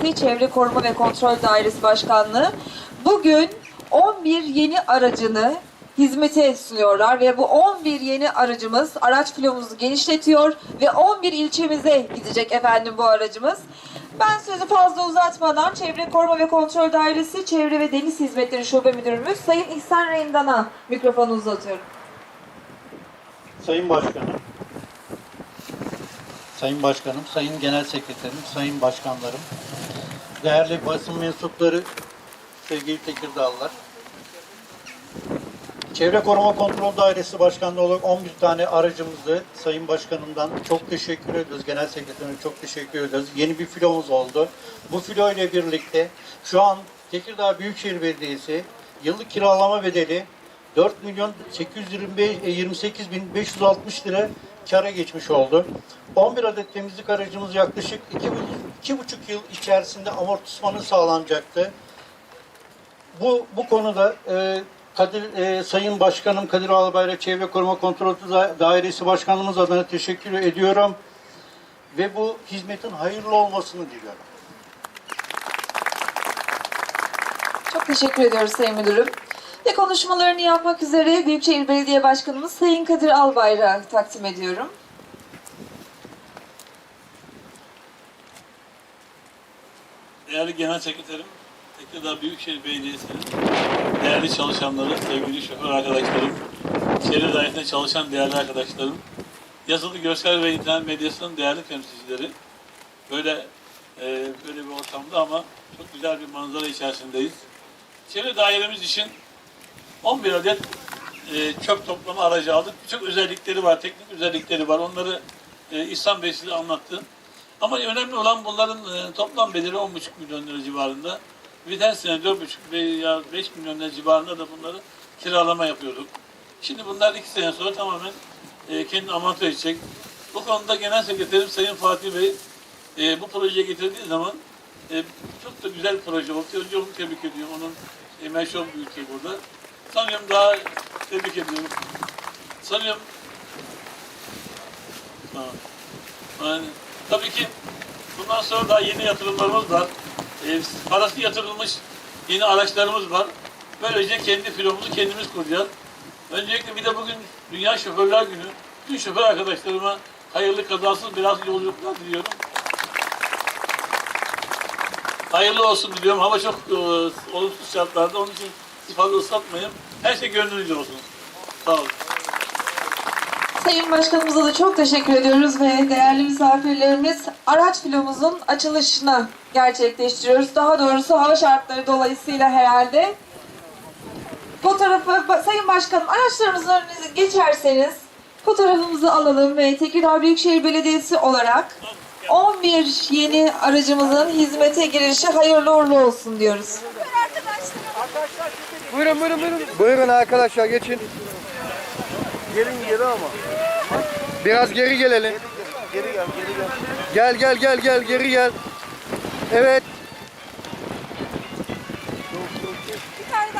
Belediyesi Çevre Koruma ve Kontrol Dairesi Başkanlığı bugün 11 yeni aracını hizmete sunuyorlar ve bu 11 yeni aracımız araç filomuzu genişletiyor ve 11 ilçemize gidecek efendim bu aracımız. Ben sözü fazla uzatmadan Çevre Koruma ve Kontrol Dairesi Çevre ve Deniz Hizmetleri Şube Müdürümüz Sayın İhsan Reyindan'a mikrofonu uzatıyorum. Sayın Başkanım, Sayın Başkanım, Sayın Genel Sekreterim, Sayın Başkanlarım, değerli basın mensupları, sevgili Tekirdağlılar. Çevre Koruma Kontrol Dairesi Başkanlığı olarak 11 tane aracımızı Sayın Başkanımdan çok teşekkür ediyoruz. Genel Sekreterime çok teşekkür ediyoruz. Yeni bir filomuz oldu. Bu filo ile birlikte şu an Tekirdağ Büyükşehir Belediyesi yıllık kiralama bedeli 4 milyon 825 e, 28 bin 560 lira kara geçmiş oldu. 11 adet temizlik aracımız yaklaşık 2,5 yıl içerisinde amortismanı sağlanacaktı. Bu bu konuda e, Kadir e, Sayın Başkanım Kadir Albayrak Çevre Koruma Kontrol Da- Dairesi Başkanımız adına teşekkür ediyorum ve bu hizmetin hayırlı olmasını diliyorum. Çok teşekkür ediyoruz Sayın Müdürüm. Ve konuşmalarını yapmak üzere Büyükşehir Belediye Başkanımız Sayın Kadir Albayrak'ı takdim ediyorum. Değerli Genel Sekreterim, Tekirdağ Büyükşehir Belediyesi'nin değerli çalışanları, sevgili şoför arkadaşlarım, şehir dairesinde çalışan değerli arkadaşlarım, yazılı görsel ve internet medyasının değerli temsilcileri, böyle e, böyle bir ortamda ama çok güzel bir manzara içerisindeyiz. Çevre dairemiz için 11 adet e, çöp toplama aracı aldık. Birçok özellikleri var, teknik özellikleri var. Onları e, İhsan Bey size anlattı. Ama önemli olan bunların e, toplam bedeli 10,5 milyon lira civarında. Bir her sene 4,5 veya 5 milyon lira civarında da bunları kiralama yapıyorduk. Şimdi bunlar iki sene sonra tamamen e, kendini amatör edecek. Bu konuda Genel Sekreterim Sayın Fatih Bey e, bu projeyi getirdiği zaman e, çok da güzel bir proje onu tebrik ediyorum. Onun e, meşhur bir ülke burada. Sanıyorum daha tebrik ediyorum. Sanıyorum Tamam. Yani, tabii ki bundan sonra daha yeni yatırımlarımız var. E, parası yatırılmış yeni araçlarımız var. Böylece kendi filomuzu kendimiz kuracağız. Öncelikle bir de bugün Dünya Şoförler Günü. Tüm şoför arkadaşlarıma hayırlı kazasız biraz yolculuklar diliyorum. Hayırlı olsun diliyorum. Hava çok e, olumsuz şartlarda. Onun için fazla ıslatmayayım. Her şey gönlünüzce olsun. Sağ olun. Sayın Başkanımıza da çok teşekkür ediyoruz ve değerli misafirlerimiz araç filomuzun açılışını gerçekleştiriyoruz. Daha doğrusu hava şartları dolayısıyla herhalde. Fotoğrafı, Sayın Başkanım araçlarımızın önünüze geçerseniz fotoğrafımızı alalım ve Tekirdağ Büyükşehir Belediyesi olarak 11 yeni aracımızın hizmete girişi hayırlı uğurlu olsun diyoruz. Buyurun buyurun buyurun. Buyurun arkadaşlar geçin. Gelin geri ama. Biraz geri gelelim. Geri gel, geri gel. Gel gel gel gel geri gel. Evet. Bir tane daha.